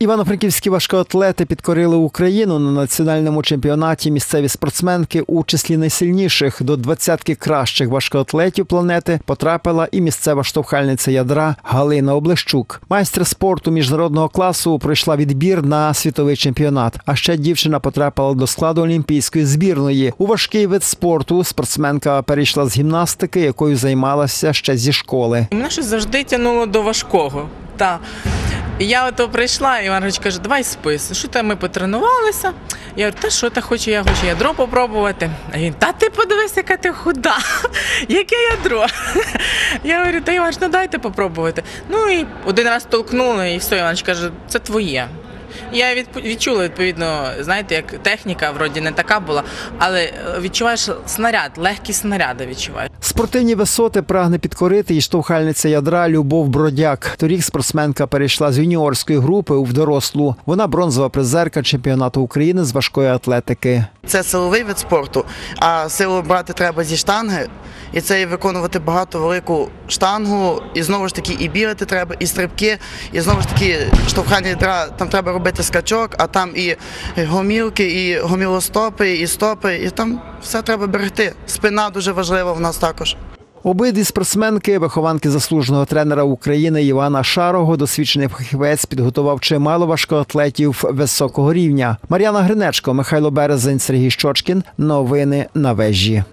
Івано-Франківські важкоатлети підкорили Україну на національному чемпіонаті. Місцеві спортсменки у числі найсильніших до двадцятки кращих важкоатлетів планети потрапила і місцева штовхальниця ядра Галина Облещук. Майстер спорту міжнародного класу пройшла відбір на світовий чемпіонат. А ще дівчина потрапила до складу олімпійської збірної. У важкий вид спорту спортсменка перейшла з гімнастики, якою займалася ще зі школи. Мене щось завжди тягнуло до важкого. Та. І я ото прийшла, і Іван каже, давай спис. Що там ми потренувалися? Я говорю, та що ти хочу, я хочу ядро попробувати. А він, та ти подивись, яка ти худа, яке ядро. Я говорю, та Іванович, ну дайте попробувати. Ну і один раз толкнули, і все, Іванович каже, це твоє. Я відчула відповідно, знаєте, як техніка вроді не така була, але е, відчуваєш снаряд, легкі снаряди відчуваєш. Спортивні висоти прагне підкорити і штовхальниця ядра Любов Бродяк. Торік спортсменка перейшла з юніорської групи у дорослу. Вона бронзова призерка чемпіонату України з важкої атлетики. Це силовий вид спорту, а силу брати треба зі штанги. І це і виконувати багато велику штангу, і знову ж таки і бігати треба, і стрибки, і знову ж таки штовхання ядра, там треба робити скачок, а там і гомілки, і гомілостопи, і стопи, і там все треба берегти. Спина дуже важлива в нас також. Обидві спортсменки, вихованки заслуженого тренера України Івана Шарого, досвідчений фахівець, підготував чимало важкоатлетів високого рівня. Мар'яна Гринечко, Михайло Березень, Сергій Щочкін. Новини на вежі.